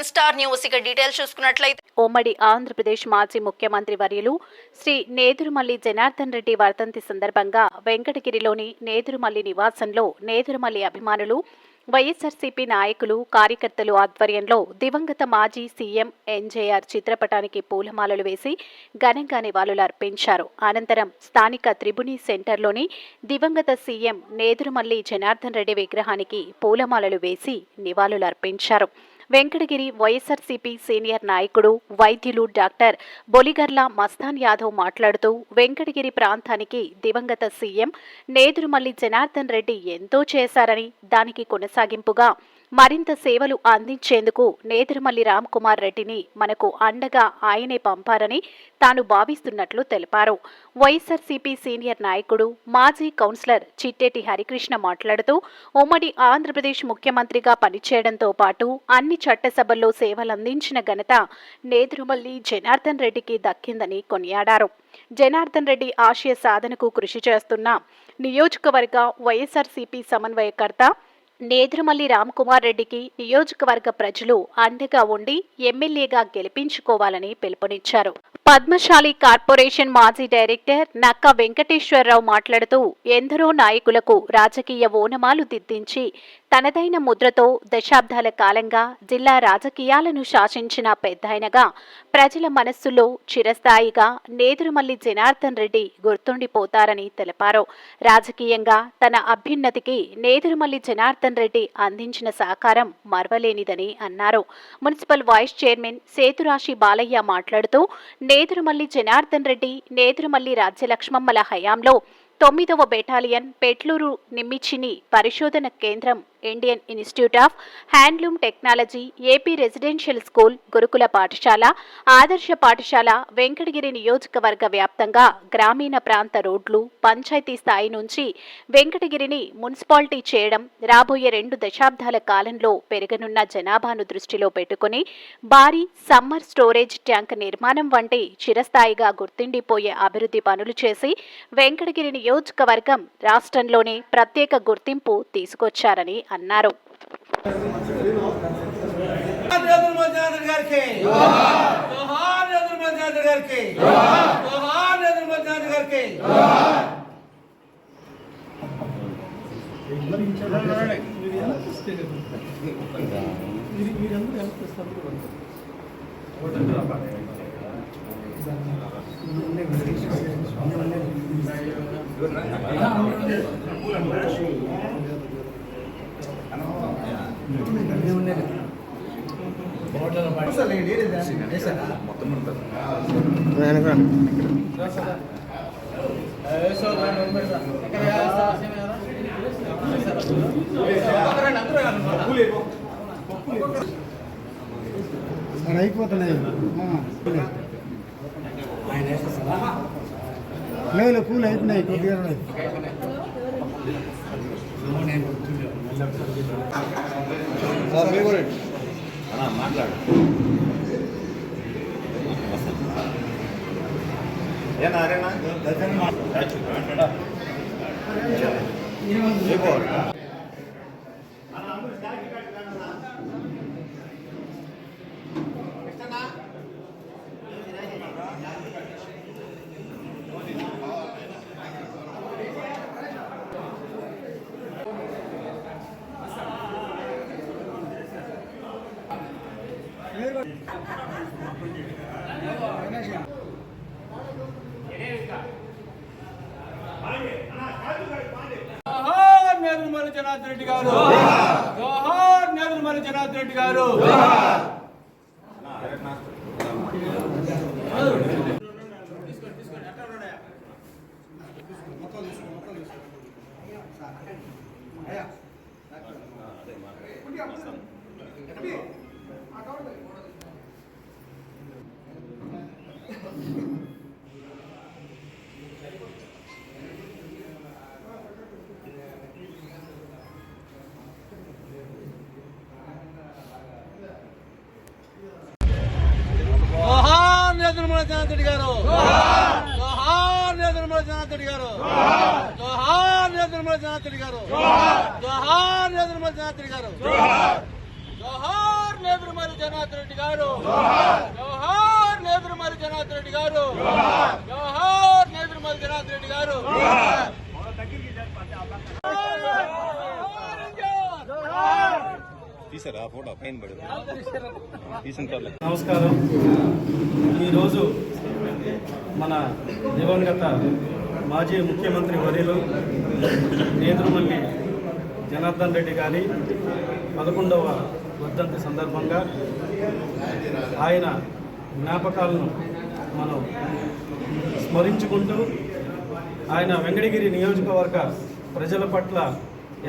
One star news. ఇక details చూసుకున్నట్లయితే ఉమ్మడి ఆంధ్రప్రదేశ్ మాజీ ముఖ్యమంత్రి వర్యులు శ్రీ నేదురుమల్లి జనార్దన్ రెడ్డి వర్ధంతి సందర్భంగా వెంకటగిరిలోని నేదురుమల్లి నివాసంలో నేదురుమల్లి అభిమానులు వైఎస్ఆర్సీపీ నాయకులు కార్యకర్తలు ఆధ్వర్యంలో దివంగత మాజీ సీఎం ఎన్జేఆర్ చిత్రపటానికి పూలమాలలు వేసి ఘనంగా నివాళులు అర్పించారు అనంతరం స్థానిక త్రిభుని సెంటర్లోని దివంగత సీఎం నేదురుమల్లి జనార్దన్ రెడ్డి విగ్రహానికి పూలమాలలు వేసి నివాళులు అర్పించారు వెంకటగిరి వైఎస్ఆర్సీపీ సీనియర్ నాయకుడు వైద్యులు డాక్టర్ బొలిగర్ల మస్తాన్ యాదవ్ మాట్లాడుతూ వెంకటగిరి ప్రాంతానికి దివంగత సీఎం నేదురుమల్లి జనార్దన్ రెడ్డి ఎంతో చేశారని దానికి కొనసాగింపుగా మరింత సేవలు అందించేందుకు నేదురుమల్లి రామ్ కుమార్ రెడ్డిని మనకు అండగా ఆయనే పంపారని తాను భావిస్తున్నట్లు తెలిపారు. వైఎస్ఆర్సీపీ సీనియర్ నాయకుడు మాజీ కౌన్సిలర్ చిట్టేటి హరికృష్ణ మాట్లాడుతూ ఉమ్మడి ఆంధ్రప్రదేశ్ ముఖ్యమంత్రిగా పనిచేయడంతో పాటు అన్ని చట్టసభల్లో సేవలందించిన ఘనత నేదురుమల్లి జనార్దన్ రెడ్డికి దక్కిందని కొనియాడారు. జనార్దన్ రెడ్డి ఆశయ సాధనకు కృషి చేస్తున్న నియోజకవర్గ వైఎస్ఆర్సీపీ సమన్వయకర్త నేదురుమల్లి రామ్కుమార్ రెడ్డికి నియోజకవర్గ ప్రజలు అండగా ఉండి ఎమ్మెల్యేగా గెలిపించుకోవాలని పిలుపునిచ్చారు. పద్మశాలి కార్పొరేషన్ మాజీ డైరెక్టర్ నక్క వెంకటేశ్వరరావు మాట్లాడుతూ ఎందరో నాయకులకు రాజకీయ ఓనమాలు దిద్దించి తనదైన ముద్రతో దశాబ్దాల కాలంగా జిల్లా రాజకీయాలను శాసించిన పెద్దాయనగా ప్రజల మనస్సులో చిరస్థాయిగా నేదురుమల్లి జనార్దన్ రెడ్డి గుర్తుండిపోతారని తెలిపారు. రాజకీయంగా తన అభ్యున్నతికి నేదురుమల్లి జనార్దన్ రెడ్డి అందించిన సహకారం మరవలేనిదని అన్నారు. Municipal vice chairman Sethurasi Balayya మాట్లాడుతూ నేదురుమల్లి జనార్దన్ రెడ్డి నేదురుమల్లి రాజ్యలక్ష్మమ్మల హయాంలో తొమ్మిదవ బెటాలియన్ పెట్లూరు నిమ్మిచిని పరిశోధన కేంద్రం Indian Institute of Handloom Technology AP residential school గురుకుల పాఠశాల ఆదర్శ పాఠశాల వెంకటగిరి నియోజకవర్గ వ్యాప్తంగా గ్రామీణ ప్రాంత రోడ్లు పంచాయతీ స్థాయి నుంచి వెంకటగిరిని మున్సిపాలిటీ చేయడం రాబోయే రెండు దశాబ్దాల కాలంలో పెరగనున్న జనాభాను దృష్టిలో పెట్టుకుని భారీ సమ్మర్ స్టోరేజ్ ట్యాంక్ నిర్మాణం వంటి చిరస్థాయిగా గుర్తుండిపోయే అభివృద్ధి పనులు చేసి వెంకటగిరి నియోజకవర్గం రాష్ట్రంలోనే ప్రత్యేక గుర్తింపు తీసుకొచ్చారని అన్నారు జోహార్ జగన్మోహన్ గారికి జోహార్ జగన్మోహన్ గారికి జోహార్ జగన్మోహన్ గారికి మరి అయిపోతున్నాయి లేదు పూలు అయిపోయినాయి కొద్దిగా ఉన్నాయి. ఏనా అరేనా జనార్దన్ రెడ్డి గారు జోహార్ నేదురుమల్లి జనార్దన్ రెడ్డి గారు జోహార్ జనార్దన్ రెడ్డి గారు. జోహార్! నేదురుమల్లి జనార్దన్ రెడ్డి గారు. జోహార్! నేదురుమల్లి జనార్దన్ రెడ్డి గారు. జోహార్! నేదురుమల్లి జనార్దన్ రెడ్డి గారు. జోహార్! నేదురుమల్లి జనార్దన్ రెడ్డి గారు. తీసారా? ఫోటో? పైన నమస్కారం. ఈరోజు మన దివంగత మాజీ ముఖ్యమంత్రి వర్యులు నేదురుమల్లి జనార్దన్ రెడ్డి గారి పదకొండవ వర్ధంతి సందర్భంగా ఆయన జ్ఞాపకాలను మనం స్మరించుకుంటూ ఆయన వెంకటగిరి నియోజకవర్గ ప్రజల పట్ల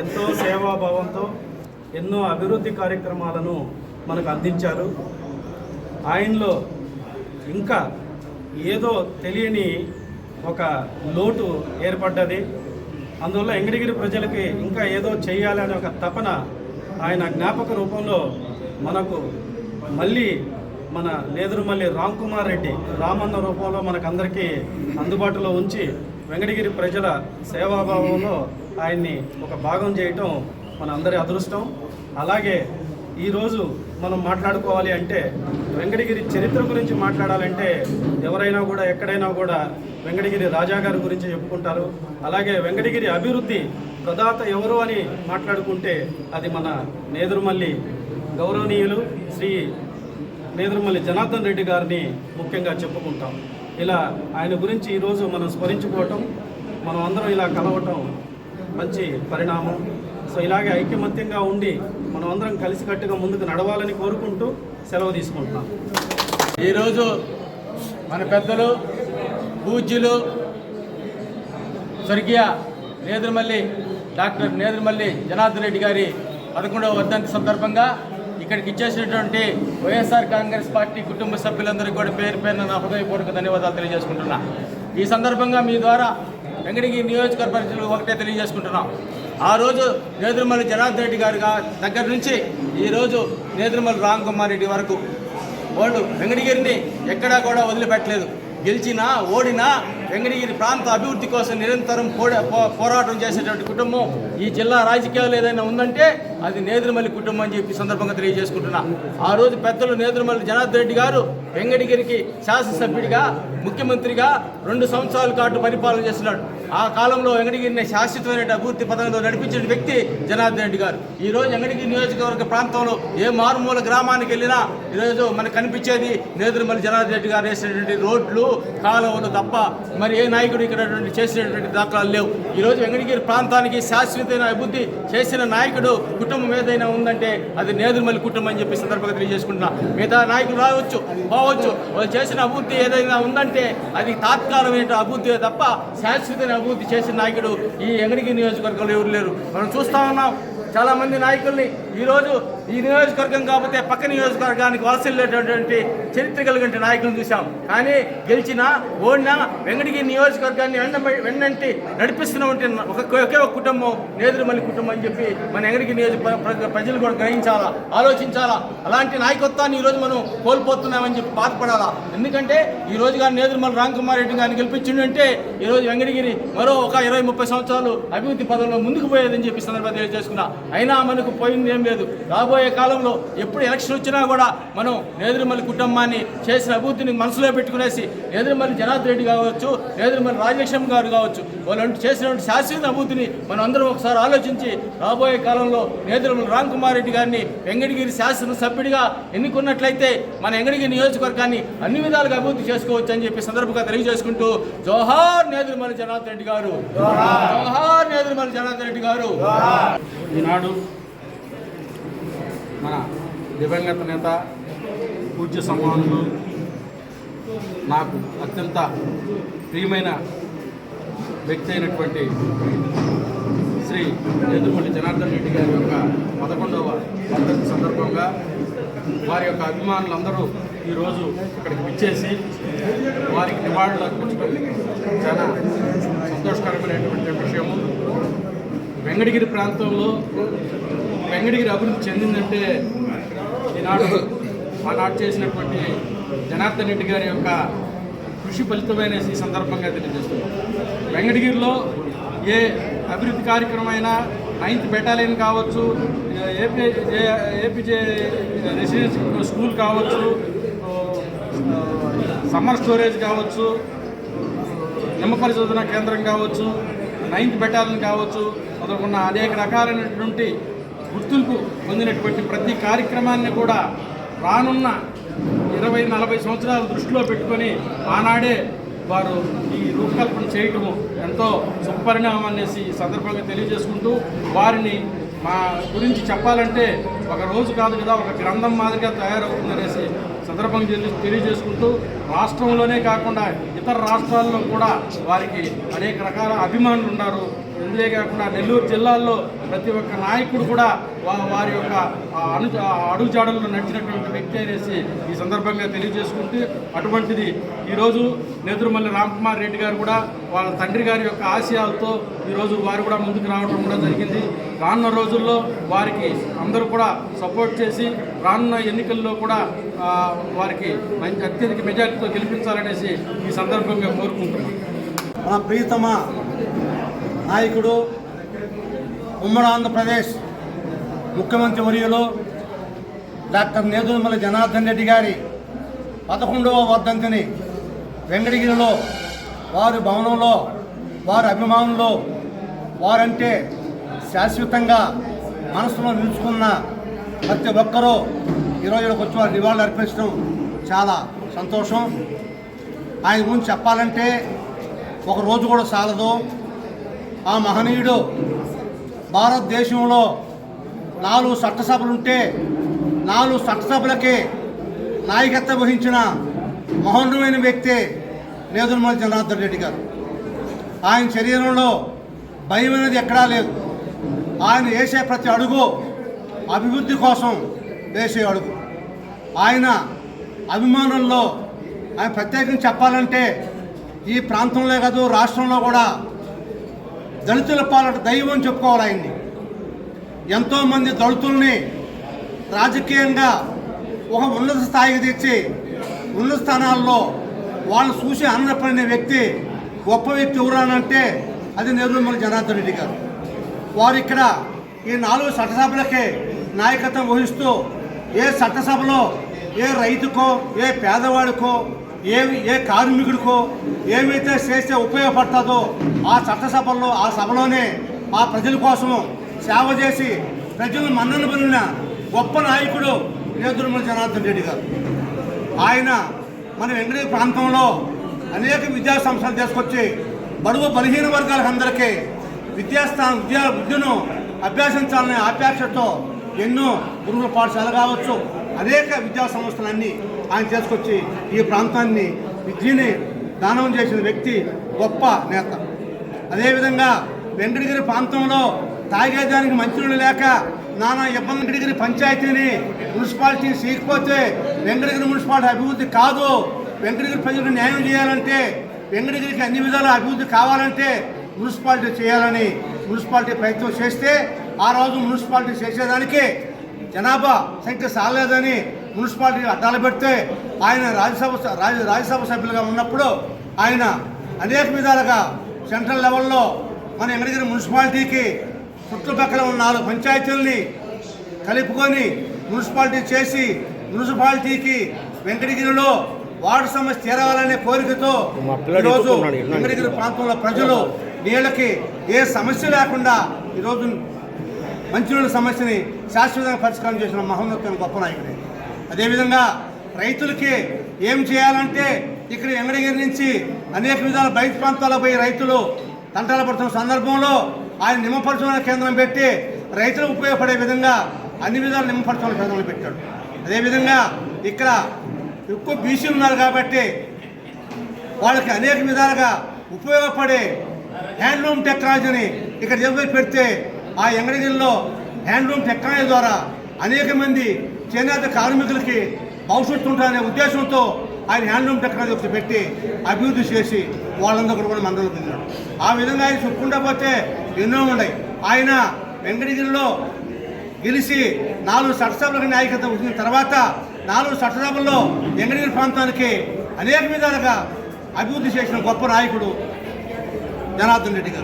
ఎంతో సేవాభావంతో ఎన్నో అభివృద్ధి కార్యక్రమాలను మనకు అందించారు. ఆయనలో ఇంకా ఏదో తెలియని ఒక లోటు ఏర్పడ్డది. అందువల్ల ఎంగడిగిరి ప్రజలకి ఇంకా ఏదో చేయాలనే ఒక తపన ఆయన జ్ఞాపక రూపంలో మనకు మళ్ళీ మన నేదురుమల్లి రామ్ కుమార్ రెడ్డి రామన్న రూపంలో మనకందరికీ అందుబాటులో ఉంచి వెంకటగిరి ప్రజల సేవాభావంలో ఆయన్ని ఒక భాగం చేయటం మన అందరి అదృష్టం. అలాగే ఈరోజు మనం మాట్లాడుకోవాలి అంటే వెంకటగిరి చరిత్ర గురించి మాట్లాడాలంటే ఎవరైనా కూడా ఎక్కడైనా కూడా వెంకటగిరి రాజా గారి గురించి చెప్పుకుంటారు. అలాగే వెంకటగిరి అభివృద్ధి ప్రదాత ఎవరు అని మాట్లాడుకుంటే అది మన నేదురుమల్లి గౌరవనీయులు శ్రీ నేదురుమల్లి జనార్దన్ రెడ్డి గారిని ముఖ్యంగా చెప్పుకుంటాం. ఇలా ఆయన గురించి ఈరోజు మనం స్మరించుకోవటం మనం అందరం ఇలా కలవటం మంచి పరిణామం. సో ఇలాగే ఐక్యమత్యంగా ఉండి మనం అందరం కలిసికట్టుగా ముందుకు నడవాలని కోరుకుంటూ సెలవు తీసుకుంటున్నాం. ఈరోజు మన పెద్దలు పూజ్యులు స్వర్గీయ నేదురుమల్లి డాక్టర్ నేదురుమల్లి జనార్దన్ రెడ్డి గారి పదకొండవ వర్ధంతి సందర్భంగా ఇక్కడికి ఇచ్చేసినటువంటి వైఎస్ఆర్ కాంగ్రెస్ పార్టీ కుటుంబ సభ్యులందరికీ కూడా పేరు పేరున నా హృదయపూర్వక ధన్యవాదాలు తెలియజేసుకుంటున్నా. ఈ సందర్భంగా మీ ద్వారా వెంకటగిరి నియోజకవర్గ పరిస్థితులు ఒకటే తెలియజేసుకుంటున్నాం. ఆ రోజు నేదురుమల్లి జనార్దన్ రెడ్డి గారు దగ్గర నుంచి ఈరోజు నేదురుమల్లి రామ్ కుమార్ రెడ్డి వరకు వాళ్ళు వెంకటగిరిని ఎక్కడా కూడా వదిలిపెట్టలేదు. గెలిచినా ఓడినా వెంకటగిరి ప్రాంత అభివృద్ధి కోసం నిరంతరం పో- పోరాటం చేసేటువంటి కుటుంబం ఈ జిల్లా రాజకీయాలు ఏదైనా ఉందంటే అది నేదురుమల్లి కుటుంబం అని చెప్పి సందర్భంగా తెలియజేసుకుంటున్నా. ఆ రోజు పెద్దలు నేదురుమల్లి జనార్దన్ రెడ్డి గారు వెంకటగిరికి శాసనసభ్యుడిగా ముఖ్యమంత్రిగా రెండు సంవత్సరాల పాటు పరిపాలన చేస్తున్నాడు. ఆ కాలంలో వెంకటగిరిని శాశ్వతమైన అభివృద్ధి పథకంలో నడిపించిన వ్యక్తి జనార్దన్ రెడ్డి గారు. ఈ రోజు వెంకటగిరి నియోజకవర్గ ప్రాంతంలో ఏ మారుమూల గ్రామానికి వెళ్ళినా ఈరోజు మనకు కనిపించేది నేదురుమల్లి జనార్దన్ రెడ్డి గారు వేసినటువంటి రోడ్లు కాలువలు తప్ప మరి ఏ నాయకుడు ఇక్కడ చేసినటువంటి దాఖలాలు లేవు. ఈరోజు వెంకటగిరి ప్రాంతానికి శాశ్వతమైన అభివృద్ధి చేసిన నాయకుడు కుటుంబం ఏదైనా ఉందంటే అది నేదురుమల్లి కుటుంబం అని చెప్పి సందర్భంగా తెలియజేసుకుంటున్నా. మిగతా నాయకులు రావచ్చు పోవచ్చు. వాళ్ళు చేసిన అభివృద్ధి ఏదైనా ఉందంటే అది తాత్కాలమైన అభివృద్ధి తప్ప శాశ్వతమైన అభివృద్ధి చేసిన నాయకుడు ఈ వెంకటగిరి నియోజకవర్గంలో ఎవరు లేరు. మనం చూస్తా ఉన్నాం. చాలామంది నాయకుల్ని ఈరోజు ఈ నియోజకవర్గం కాకపోతే పక్క నియోజకవర్గానికి వలస వెళ్ళేటటువంటి చరిత్ర కలిగిన నాయకులను చూసాం కానీ గెలిచినా ఓడినా వెంకటగిరి నియోజకవర్గాన్ని వెన్న వెన్నంటి నడిపిస్తున్నటువంటి ఒక ఒకే ఒక కుటుంబం నేదురుమల్లి కుటుంబం అని చెప్పి మన వెంకటగిరి నియోజక ప్రజలు కూడా గ్రహించాలా ఆలోచించాలా? అలాంటి నాయకత్వాన్ని ఈరోజు మనం కోల్పోతున్నామని చెప్పి బాధపడాలా? ఎందుకంటే ఈ రోజు గారు నేదురుమల్లి రామ్కుమార్ రెడ్డి గారిని గెలిపించిండంటే ఈ రోజు వెంకటగిరి మరో ఒక ఇరవై ముప్పై సంవత్సరాలు అభివృద్ధి పదంలో ముందుకు పోయేదని చెప్పి సందర్భంగా తెలియజేసుకున్నా. అయినా మనకు పోయింది ఏం లేదు. రాబోయే కాలంలో ఎప్పుడు ఎలక్షన్ వచ్చినా కూడా మనం నేదురుమల్లి కుటుంబాన్ని చేసిన అభివృద్ధిని మనసులో పెట్టుకునేసి నేదురుమల్లి జనార్దన్ రెడ్డి కావచ్చు నేదురుమల్లి రాజలక్ష్మి గారు కావచ్చు వాళ్ళు చేసినటువంటి శాశ్వత అభివృద్ధిని మనం అందరం ఒకసారి ఆలోచించి రాబోయే కాలంలో నేదురుమల్లి రామ్ కుమార్ రెడ్డి గారిని వెంకటగిరి శాసనసభ్యుడిగా ఎన్నుకున్నట్లయితే మన వెంకటగిరి నియోజకవర్గాన్ని అన్ని విధాలుగా అభివృద్ధి చేసుకోవచ్చు అని చెప్పి సందర్భంగా తెలియజేసుకుంటూ జోహార్ నేదురుమల్లి జనార్దన్ రెడ్డి గారు. జోహార్ నేదురుమల్లి జనార్దన్ రెడ్డి గారు. ఈనాడు మన దివంగత నేత పూజ్య సమానులు నాకు అత్యంత ప్రియమైన వ్యక్తి అయినటువంటి శ్రీ ఎదురుమల్లి జనార్దన్ రెడ్డి గారి యొక్క పదకొండవ వర్ధంతి సందర్భంగా వారి యొక్క అభిమానులందరూ ఈరోజు ఇక్కడికి విచ్చేసి వారికి నివాళులు అర్పించడం చాలా సంతోషకరమైనటువంటి విషయము. వెంకటగిరి ప్రాంతంలో వెంకటగిరి అభివృద్ధి చెందిందంటే ఈనాడు ఆనాడు చేసినటువంటి జనార్దన్ రెడ్డి గారి యొక్క కృషి ఫలితమైన ఈ సందర్భంగా తెలియజేస్తున్నాం. వెంకటగిరిలో ఏ అభివృద్ధి కార్యక్రమమైనా నైన్త్ బెటాలియన్ కావచ్చు ఏపీ ఏపీజే రెసిడెన్స్ స్కూల్ కావచ్చు సమ్మర్ స్టోరేజ్ కావచ్చు నిమ్మ పరిశోధన కేంద్రం కావచ్చు నైన్త్ బెటాలియన్ కావచ్చు మొదలుకున్న అనేక రకాలైనటువంటి గుర్తింపు పొందినటువంటి ప్రతి కార్యక్రమాన్ని కూడా రానున్న ఇరవై నలభై సంవత్సరాల దృష్టిలో పెట్టుకొని ఆనాడే వారు ఈ రూపకల్పన చేయటము ఎంతో సుపరిణామం అనేసి ఈ సందర్భంగా తెలియజేసుకుంటూ వారిని మా గురించి చెప్పాలంటే ఒక రోజు కాదు కదా ఒక గ్రంథం మాదిరిగా తయారవుతుందనేసి సందర్భంగా తెలియజేసుకుంటూ రాష్ట్రంలోనే కాకుండా ఇతర రాష్ట్రాల్లో కూడా వారికి అనేక రకాల అభిమానులు ఉన్నారు. ఇందులో కాకుండా నెల్లూరు జిల్లాల్లో ప్రతి ఒక్క నాయకుడు కూడా వారి యొక్క అను అడుగుజాడల్లో నడిచినటువంటి వ్యక్తి అనేసి ఈ సందర్భంగా తెలియజేసుకుంటూ అటువంటిది ఈరోజు నేతురుమల్లి రామ్కుమార్ రెడ్డి గారు కూడా వాళ్ళ తండ్రి గారి యొక్క ఆశయాలతో ఈరోజు వారు కూడా ముందుకు రావడం కూడా జరిగింది. రానున్న రోజుల్లో వారికి అందరూ కూడా సపోర్ట్ చేసి రానున్న ఎన్నికల్లో కూడా వారికి మంచి అత్యధిక మెజార్టీతో గెలిపించాలనేసి ఈ సందర్భంగా కోరుకుంటున్నాం. మన ప్రియతమ నాయకుడు ఉమ్మడి ఆంధ్రప్రదేశ్ ముఖ్యమంత్రి వర్యులు డాక్టర్ నేదురుమల్లి జనార్దన్ రెడ్డి గారి పదకొండవ వర్ధంతిని వెంకటగిరిలో వారి భవనంలో వారి అభిమానులు వారంటే శాశ్వతంగా మనసులో నిలుచుకున్న ప్రతి ఒక్కరూ ఈరోజు వచ్చి వారు నివాళులు అర్పించడం చాలా సంతోషం. ఆయన గురించి చెప్పాలంటే ఒక రోజు కూడా చాలదు ఆ మహనీయుడు భారతదేశంలో నాలుగు చట్టసభలుంటే నాలుగు చట్టసభలకి నాయకత్వం వహించిన మహోన్నమైన వ్యక్తి నేదురుమల జనార్దన్ రెడ్డి గారు. ఆయన శరీరంలో భయం అనేది ఎక్కడా లేదు. ఆయన వేసే ప్రతి అడుగు అభివృద్ధి కోసం వేసే అడుగు. ఆయన అభిమానుల్లో ఆయన ప్రత్యేకంగా చెప్పాలంటే ఈ ప్రాంతంలో కాదు రాష్ట్రంలో కూడా దళితుల పాలట దైవం అని చెప్పుకోవాలి ఆయన్ని. ఎంతోమంది దళితుల్ని రాజకీయంగా ఒక ఉన్నత స్థాయికి తెచ్చి ఉన్నత స్థానాల్లో వాళ్ళు చూసి ఆనందపడిన వ్యక్తి గొప్ప వ్యక్తి ఎవరానంటే అది నిర్మల జనార్దన్ రెడ్డి గారు. వారు ఇక్కడ ఈ నాలుగు చట్టసభలకే నాయకత్వం వహిస్తూ ఏ చట్టసభలో ఏ రైతుకో ఏ పేదవాడికో ఏ ఏ కార్మికుడికో ఏమైతే చేస్తే ఉపయోగపడుతుందో ఆ చట్టసభల్లో ఆ సభలోనే ఆ ప్రజల కోసము సేవ చేసి ప్రజలను మన్నన పొందిన గొప్ప నాయకుడు నేదురుమల జనార్దన్ రెడ్డి గారు. ఆయన మన వెంకటగిరి ప్రాంతంలో అనేక విద్యా సంస్థలు తీసుకొచ్చి బడుగు బలహీన వర్గాలకు అందరికీ విద్యాస్థానం విద్యా విద్యను అభ్యసించాలనే ఆపేక్షతో ఎన్నో గురువుల పాఠశాల కావచ్చు అనేక విద్యా సంస్థలన్నీ ఆయన చేసుకొచ్చి ఈ ప్రాంతాన్ని విద్యని దానం చేసిన వ్యక్తి గొప్ప నేత. అదేవిధంగా వెంకటగిరి ప్రాంతంలో తాగేదానికి మంత్రులు లేక నానా ఇబ్బంది వెంకటగిరి పంచాయతీని మున్సిపాలిటీని చేయకపోతే వెంకటగిరి మున్సిపాలిటీ అభివృద్ధి కాదు. వెంకటగిరి ప్రజలకు న్యాయం చేయాలంటే వెంకటగిరికి అన్ని విధాల అభివృద్ధి కావాలంటే మున్సిపాలిటీ చేయాలని మున్సిపాలిటీ ప్రయత్నం చేస్తే ఆ రోజు మున్సిపాలిటీ చేసేదానికి జనాభా సంఖ్య సాలేదని మున్సిపాలిటీ అడ్డాలు పెడితే ఆయన రాజ్యసభ రాజ్య రాజ్యసభ సభ్యులుగా ఉన్నప్పుడు ఆయన అనేక విధాలుగా సెంట్రల్ లెవెల్లో మన వెంకటగిరి మున్సిపాలిటీకి చుట్టుపక్కల ఉన్న నాలుగు పంచాయతీల్ని కలుపుకొని మున్సిపాలిటీ చేసి మున్సిపాలిటీకి వెంకటగిరిలో వార్డు సమస్య తీరవాలనే కోరికతో ఈరోజు వెంకటగిరి ప్రాంతంలో ప్రజలు నీళ్ళకి ఏ సమస్య లేకుండా ఈరోజు మంచినీళ్ళ సమస్యని శాశ్వతంగా పరిష్కారం చేసిన మహోన్నతమైన గొప్ప నాయకుడే. అదేవిధంగా రైతులకి ఏం చేయాలంటే ఇక్కడ ఎంగడగిరి నుంచి అనేక విధాల బయట ప్రాంతాలకు పోయి రైతులు తంటాలు పడుతున్న సందర్భంలో ఆయన నిమ్మపరచుకున్న కేంద్రం పెట్టి రైతులకు ఉపయోగపడే విధంగా అన్ని విధాలు నిమ్మపరచుకున్న కేంద్రాలు పెట్టాడు. అదేవిధంగా ఇక్కడ ఎక్కువ బీసీలు ఉన్నారు కాబట్టి వాళ్ళకి అనేక విధాలుగా ఉపయోగపడే హ్యాండ్లూమ్ టెక్నాలజీని ఇక్కడ ఎవరు పెడితే ఆ ఎంగడగిరిలో హ్యాండ్లూమ్ టెక్నాలజీ ద్వారా అనేక మంది చేనేత కార్మికులకి భవిష్యత్తు ఉంటుందనే ఉద్దేశంతో ఆయన హ్యాండ్లూమ్ టెక్నాలజీ ఒకటి పెట్టి అభివృద్ధి చేసి వాళ్ళందరూ కూడా మండలం పొందాడు ఆ విధంగా ఆయన చెప్పుకుంటా పోతే ఎన్నో ఉన్నాయి. ఆయన వెంకటగిరిలో గెలిచి నాలుగు చట్టసభలకు నాయకత్వం వచ్చిన తర్వాత నాలుగు చట్టసభల్లో వెంకటగిరి ప్రాంతానికి అనేక విధాలుగా అభివృద్ధి చేసిన గొప్ప నాయకుడు జనార్దన్ రెడ్డి గారు.